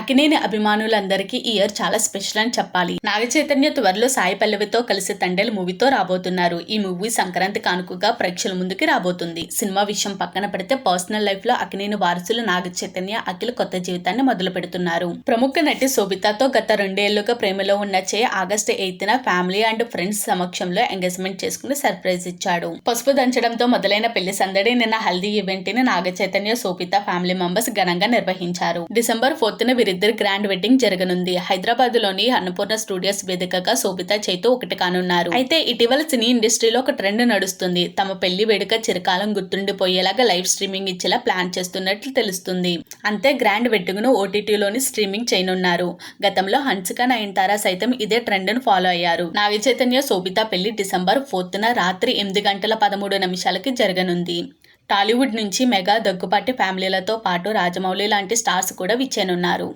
అకినేని అభిమానులందరికీ ఈ ఇయర్ చాలా స్పెషల్ అని చెప్పాలి. నాగ చైతన్య త్వరలో సాయి పల్లవితో కలిసి తండేల్ మూవీతో రాబోతున్నారు. ఈ మూవీ సంక్రాంతి కానుకగా ప్రేక్షకుల ముందుకి రాబోతుంది. సినిమా విషయం పక్కన పెడితే పర్సనల్ లైఫ్లో అకినేని వారసులు నాగ చైతన్య అఖిల్ కొత్త జీవితాన్ని మొదలు పెడుతున్నారు. ప్రముఖ నటి శోభితతో గత రెండేళ్ళుగా ప్రేమలో ఉన్న చే ఆగస్టు ఎయిత్ న ఫ్యామిలీ అండ్ ఫ్రెండ్స్ సమక్షంలో ఎంగేజ్మెంట్ చేసుకుని సర్ప్రైజ్ ఇచ్చాడు. పసుపు దంచడంతో మొదలైన పెళ్ళి సందడి నిన్న హల్దీ ఈవెంట్ని నాగ చైతన్య శోభిత ఫ్యామిలీ మెంబర్స్ ఘనంగా నిర్వహించారు. డిసెంబర్ ఫోర్త్ న వీరిద్దరి గ్రాండ్ వెడ్డింగ్ జరగనుంది. హైదరాబాద్లోని అన్నపూర్ణ స్టూడియోస్ వేదికగా శోభిత చైతు ఒకటి కానున్నారు. అయితే ఇటీవల సినీ ఇండస్ట్రీలో ఒక ట్రెండ్ నడుస్తుంది. తమ పెళ్ళి వేడుక చిరకాలం గుర్తుండిపోయేలాగా లైవ్ స్ట్రీమింగ్ ఇచ్చేలా ప్లాన్ చేస్తున్నట్లు తెలుస్తుంది. అంతే గ్రాండ్ వెడ్డింగ్ను ఓటీటీలోని స్ట్రీమింగ్ చేయనున్నారు. గతంలో హన్సిక నయనతార సైతం ఇదే ట్రెండ్ను ఫాలో అయ్యారు. నాగ చైతన్య శోభిత పెళ్ళి డిసెంబర్ ఫోర్త్ న రాత్రి ఎనిమిది గంటల పదమూడు నిమిషాలకి జరగనుంది. టాలీవుడ్ నుంచి మెగా దగ్గుపాటి ఫ్యామిలీలతో పాటు రాజమౌళి లాంటి స్టార్స్ కూడా విచ్చేనున్నారు.